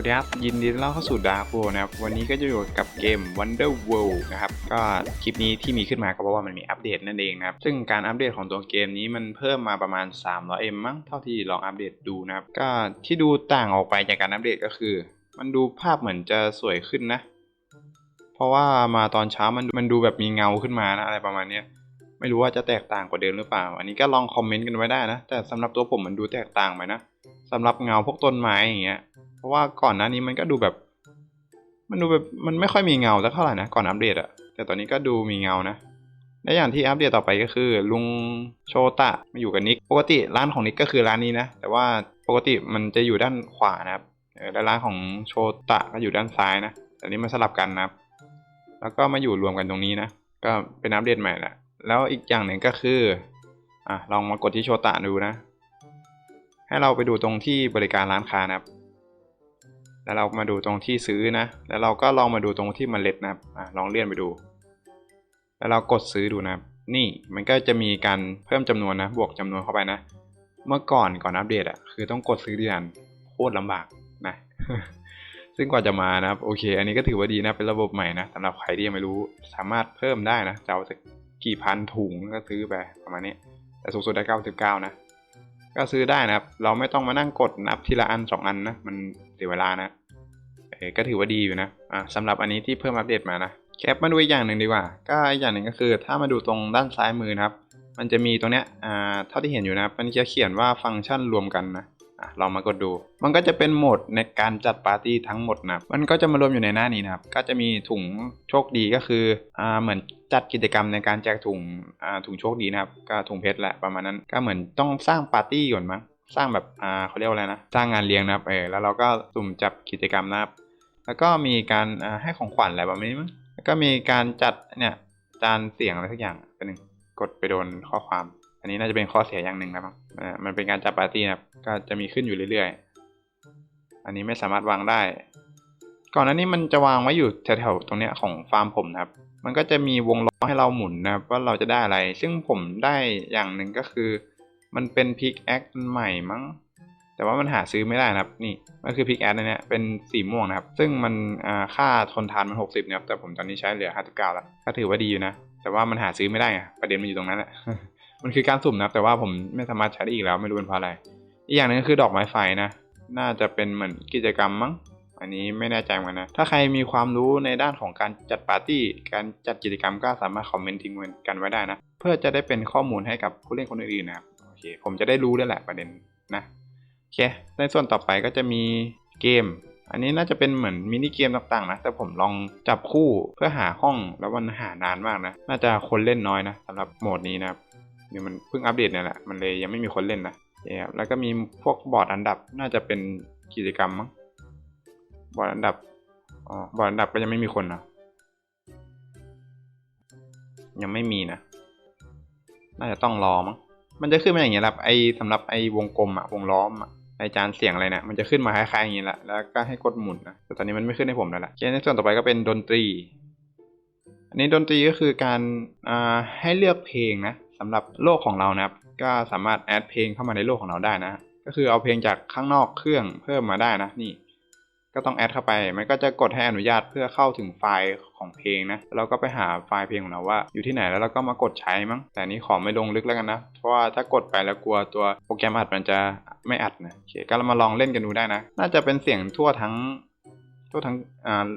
วัสดีครับ ยินดีต้อนรับเข้าสู่ดาร์ w วนะครับ วันนี้ก็จะอยู่กับเกม Wonder World นะครับ ก็คลิปนี้ที่มีขึ้นมาก็เพราะว่ามันมีอัปเดตนั่นเองนะครับ ซึ่งการอัปเดตของตัวเกมนี้มันเพิ่มมาประมาณ 300M มั้งเท่าที่ลองอัปเดตดูนะครับ ก็ที่ดูต่างออกไปจากการอัปเดตก็คือ มันดูภาพเหมือนจะสวยขึ้นนะ เพราะว่ามาตอนเช้ามันมันดูแบบมีเงาขึ้นมานะอะไรประมาณนี้ไม่รู้ว่าจะแตกต่างกว่าเดิมหรือเปล่า อันนี้ก็ลองคอมเมนต์กันไว้ได้นะ แต่สำหรับตัวผมมันดูแตกต่างไปนะสำหรับเงาพวกต้นไม้อย่างเงี้ย เพราะว่าก่อนหน้านี้มันก็ดูแบบ มันดูแบบมันไม่ค่อยมีเงาสักเท่าไหร่นะก่อนอัปเดตอะแต่ตอนนี้ก็ดูมีเงานะและอย่างที่อัปเดตต่อไปก็คือ ลุงโชตะมาอยู่กับนิกปกติร้านของนิกก็คือร้านนี้นะ แต่ว่าปกติมันจะอยู่ด้านขวานะครับและร้านของโชตะก็อยู่ด้านซ้ายนะแต่นี้มันสลับกันนะครับ แล้วก็มาอยู่รวมกันตรงนี้นะก็เป็นอัปเดตใหม่แหละแล้วอีกอย่างหนึ่งก็คืออะลองมากดที่โชตะดูนะ ให้เราไปดูตรงที่บริการร้านค้านะครับ แล้วเรามาดูตรงที่ซื้อนะ แล้วเราก็ลองมาดูตรงที่มเมล็ดนะครับอลองเลื่อนไปดู แล้วเรากดซื้อดูนะครับ นี่มันก็จะมีการเพิ่มจำนวนนะ บวกจำนวนเข้าไปนะ เมื่อก่อนก่อนอัปเดตอะคือต้องกดซื้อเดือนโคตรลำบากนะ ซึ่งกว่าจะมานะครับ โอเค อันนี้ก็ถือว่าดีนะเป็นระบบใหม่นะสำหรับใครที่ยังไม่รู้สามารถเพิ่มได้นะจะเอากกี่พันถุงก็ซื้อไปประมาณนี้แต่สูงสุดได้เก้าสิบเก้านะ ก็ซื้อได้นะครับ เราไม่ต้องมานั่งกดนับทีละอันสองอันนะ มันเสียเวลานะ เออก็ถือว่าดีอยู่นะอ่าสำหรับอันนี้ที่เพิ่มอัปเดตมานะแคปมาดูอีกอย่างหนึ่งดีกว่า ก็อีกอย่างหนึ่งก็คือ ถ้ามาดูตรงด้านซ้ายมือนะครับ มันจะมีตรงเนี้ยอ่าเท่าที่เห็นอยู่นะครับมันจะเขียนว่าฟังก์ชันรวมกันนะอะลองมากดดู มันก็จะเป็นโหมดในการจัดปาร์ตี้ทั้งหมดนะมันก็จะมารวมอยู่ในหน้านี้นะครับ ก็จะมีถุงโชคดีก็คืออ่าเหมือนจัดกิจกรรมในการแจกถุงอ่าถุงโชคดีนะครับ ก็ถุงเพชรแหละประมาณนั้น ก็เหมือนต้องสร้างปาร์ตี้ก่อนมั้ง สร้างแบบอ่าเขาเรียกว่าอะไรนะ สร้างงานเลี้ยงนะครับ เออ แล้วเราก็สุ่มจับกิจกรรมนะครับ แล้วก็มีการให้ของขวัญอะไรประมาณนี้มั้งแล้วก็มีการจัดเนี่ยจานเสียงอะไรสักอย่างเป็นหนึ่งกดไปโดนข้อความ อันนี้น่าจะเป็นข้อเสียอย่างหนึ่งนะครับอ่ามันเป็นการจัดปาร์ตี้นะครับก็จะมีขึ้นอยู่เรื่อยๆ อันนี้ไม่สามารถวางได้ ก่อนหน้านี้มันจะวางไว้อยู่แถวๆตรงเนี้ยของฟาร์มผมนะครับ มันก็จะมีวงล้อให้เราหมุนนะครับว่าเราจะได้อะไร ซึ่งผมได้อย่างหนึ่งก็คือ มันเป็นพิกแอคใหม่มั้ง แต่ว่ามันหาซื้อไม่ได้นะครับนี่มันคือพิกแอดนะเนี่ยเป็นสีม่วงนะครับ ซึ่งมันค่าทนทานมัน 60นะครับแต่ผมตอนนี้ใช้เหลือ 59 แล้วก็ถือว่าดีอยู่นะ แต่ว่ามันหาซื้อไม่ได้ไงประเด็นมันอยู่ตรงนั้นแหละมันคือการสุ่มนะครับ แต่ว่าผมไม่สามารถใช้ได้อีกแล้วไม่รู้เป็นเพราะอะไร อีกอย่างหนึงก็คือดอกไม้ไฟนะ น่าจะเป็นเหมือนกิจกรรมมั้งอันนี้ไม่แน่ใจเหมือนกันนะ ถ้าใครมีความรู้ในด้านของการจัดปาร์ตี้ การจัดกิจกรรมก็สามารถคอมเมนต์ทิ้งกันไว้ได้นะ เพื่อจะได้เป็นข้อมูลให้กับผู้เล่นคนอื่นๆนะครับ โอเค ผมจะได้รู้ด้วยแหละประเด็นนะ อเค ในส่วนต่อไปก็จะมีเกม อันนี้น่าจะเป็นเหมือนมินิเกมต่างๆนะ แต่ผมลองจับคู่เพื่อหาห้องแล้วมันหานานมากนะ น่าจะคนเล่นน้อยนะสำหรับโหมดนี้นะครับนี่มันเพิ่งอัปเดตเนี่ยแหละ มันเลยยังไม่มีคนเล่นนะเแล้วก็มีพวกบอร์ดอันดับน่าจะเป็นกิจกรรมมั้ง บอร์ดอันดับ อ๋อ บอร์ดอันดับก็ยังไม่มีคนนะยังไม่มีนะ น่าจะต้องรอมั้ง มันจะขึ้นมาอย่างเงี้ยครับ ไอสำหรับไอวงกลมอะวงล้อมอะ ไอจานเสียงอะไรเนี่ยมันจะขึ้นมาคล้ายๆอย่างงี้แหละแล้วก็ให้กดหมุนนะแต่ตอนนี้มันไม่ขึ้นให้ผมแล้วละโอเคในส่วนต่อไปก็เป็นดนตรี อันนี้ดนตรีก็คือการให้เลือกเพลงนะสำหรับโลกของเรานะครับ ก็สามารถแอดเพลงเข้ามาในโลกของเราได้นะ ก็คือเอาเพลงจากข้างนอกเครื่องเพิ่มมาได้นะนี่ก็ต้องแอดเข้าไป มันก็จะกดให้อนุญาตเพื่อเข้าถึงไฟล์ของเพลงนะ เราก็ไปหาไฟล์เพลงของเราว่า อยู่ที่ไหนแล้วเราก็มากดใช้มั้ง แต่นี้ขอไม่ลงลึกแล้วกันนะ เพราะว่าถ้ากดไปแล้วกลัวตัวโปรแกรมอัดมันจะ ไม่อัดนะโอเคก็เรามาลองเล่นกันดูได้นะ น่าจะเป็นเสียงทั่วทั้ง ทั่วทั้ง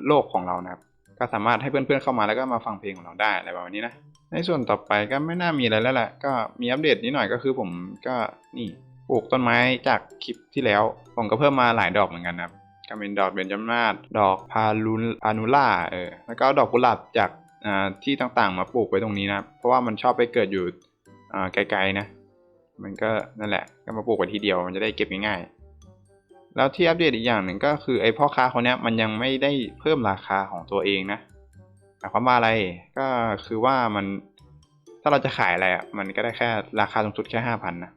โลกของเรานะครับ ก็สามารถให้เพื่อนๆเข้ามาแล้วก็มาฟังเพลงของเราได้อะไรแบบนี้นะในส่วนต่อไปก็ไม่น่ามีอะไรแล้วแหละก็มีอัปเดตนิดหน่อยก็คือผมก็นี่ปลูกต้นไม้จากคลิปที่แล้ว ผมก็เพิ่มมาหลายดอกเหมือนกันนะครับก็เป็นดอกเบญจมาศดอกพาลูพานูล่าเออแล้วก็ดอกกุหลาบจากที่ต่างๆ มาปลูกไว้ตรงนี้นะเพราะว่ามันชอบไปเกิดอยู่ไกลๆนะ มันก็นั่นแหละ ก็มาปลูกไว้ทีเดียวมันจะได้เก็บง่ายๆ แล้วที่อัปเดตอีกอย่างหนึ่งก็คือไอ้พ่อค้าคนนี้มันยังไม่ได้เพิ่มราคาของตัวเองนะหมายความว่าอะไรก็คือว่ามันถ้าเราจะขายอะไรอะมันก็ได้แค่ราคาสูงสุดแค่ห้าพันนะ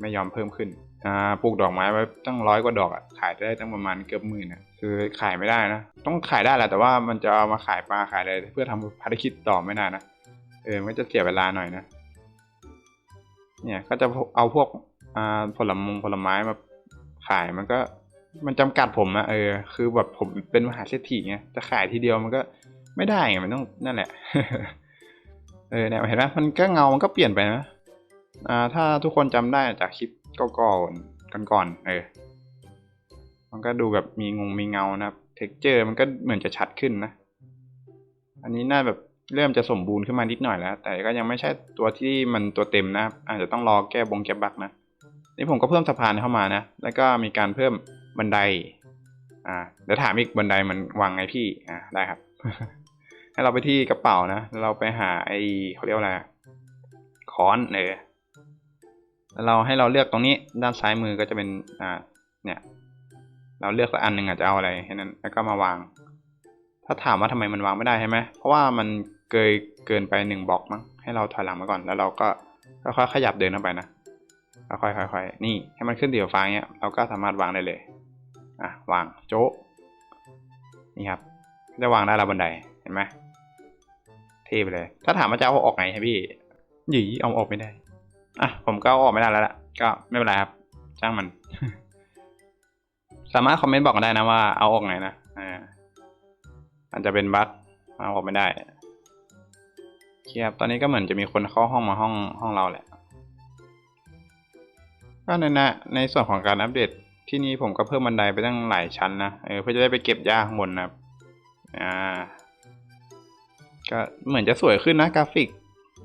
ไม่ยอมเพิ่มขึ้นอ่าปลูกดอกไม้ไว้ตั้งร้อยกว่าดอกอะขายได้ตั้งประมาณเกือบหมื่นนะคือขายไม่ได้นะ ต้องขายได้แหละแต่ว่ามันจะเอามาขายปลาขายอะไรเพื่อทำภารกิจต่อไม่นานนะเออมันจะเสียเวลาหน่อยนะ เนี่ยก็จะเอาพวกอ่าผลมงผลไม้มาขายมันก็มันจำกัดผมอะเออ คือแบบผมเป็นมหาเศรษฐีไงจะขายทีเดียวมันก็ไม่ได้ไงมันต้องนั่นแหละ เออเนี่ยเห็นไหมมันก็เงามันก็เปลี่ยนไปนะอ่า ถ้าทุกคนจำได้จากคลิปก่อนๆก่อนเออ มันก็ดูแบบมีงงมีเงานะครับเท็กเจอร์มันก็เหมือนจะชัดขึ้นนะ อันนี้น่าแบบ เริ่มจะสมบูรณ์ขึ้นมานิดหน่อยแล้ว แต่ก็ยังไม่ใช่ตัวที่มันตัวเต็มนะครับอาจจะต้องรอแก้บงแก้บักนะ นี่ผมก็เพิ่มสะพานเข้ามานะ แล้วก็มีการเพิ่มบันได อ่าเดี๋ยวถามอีกบันไดมันวางไงพี่ อ่าได้ครับ ให้เราไปที่กระเป๋านะ เราไปหาไอ้เขาเรียกว่าอะไรค้อนเออแล้วเราให้เราเลือกตรงนี้ด้านซ้ายมือก็จะเป็น อ่า เนี่ย เราเลือกสักอันหนึ่งอาจจะเอาอะไรแค่นั้น แล้วก็มาวาง ถ้าถามว่าทำไมมันวางไม่ได้ใช่ไหมเพราะว่ามัน เกยเกินไปหนึ่งบล็อกมั้งให้เราถอยหลังมาก่อนแล้วเราก็ค่อยๆขยับเดินเข้าไปนะค่อยๆค่อยๆนี่ให้มันขึ้นเดี่ยวฟ้าเงี้ยเราก็สามารถวางได้เลยอะวางโจ๊ะนี่ครับจะวางได้ระบันไดเห็นไหมเทไปเลย ถ้าถามว่าจะเอาออกไงให้พี่หยีเอาออกไม่ได้อะผมก็เอาออกไม่ได้แล้วล่ะ ก็ไม่เป็นไรครับจ้างมัน สามารถคอมเมนต์บอกกันได้นะว่าเอาออกไงนะอ่าอาจจะเป็นบั๊กเอาออกไม่ได้ ครับตอนนี้ก็เหมือนจะมีคนเข้าห้องมาห้องห้องเราแหละก็ในนะในส่วนของการอัปเดตที่นี้ผมก็เพิ่มบันไดไปตั้งหลายชั้นนะเออเพื่อจะได้ไปเก็บหญ้าข้างบนนะครับอ่าก็เหมือนจะสวยขึ้นนะกราฟิก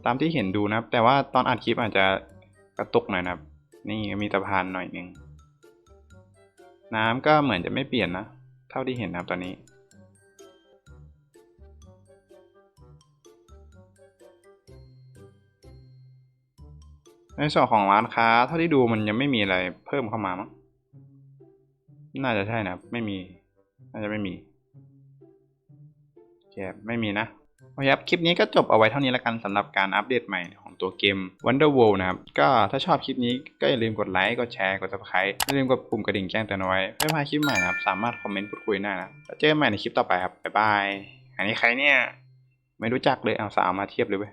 ตามที่เห็นดูนะครับ แต่ว่าตอนอัดคลิปอาจจะกระตุกหน่อยนะครับ นี่มีสะพานหน่อยหนึ่งน้ำก็เหมือนจะไม่เปลี่ยนนะ เท่าที่เห็นนะครับตอนนี้ ในส่วนของร้านค้าเท่าที่ดูมันยังไม่มีอะไรเพิ่มเข้ามามั้งน่าจะใช่นะไม่มี น่าจะไม่มีโอเคบไม่มีนะโอเคครับ คลิปนี้ก็จบเอาไว้เท่านี้แล้วกันสำหรับการอัปเดตใหม่ของตัวเกม Wonder World นะครับ ก็ถ้าชอบคลิปนี้ก็อย่าลืมกดไลค์ กดแชร์ กด subscribe อย่าลืมกดปุ่มกระดิ่งแจ้งเตือนไว้เพื่อพลาดคลิปใหม่นะครับ สามารถคอมเมนต์พูดคุยได้นะแล้วเจอกันใหม่ในคลิปต่อไปครับ บ๊ายบาย อันนี้ใครเนี่ย ไม่รู้จักเลย เอาสาวมาเทียบเลยเว้ย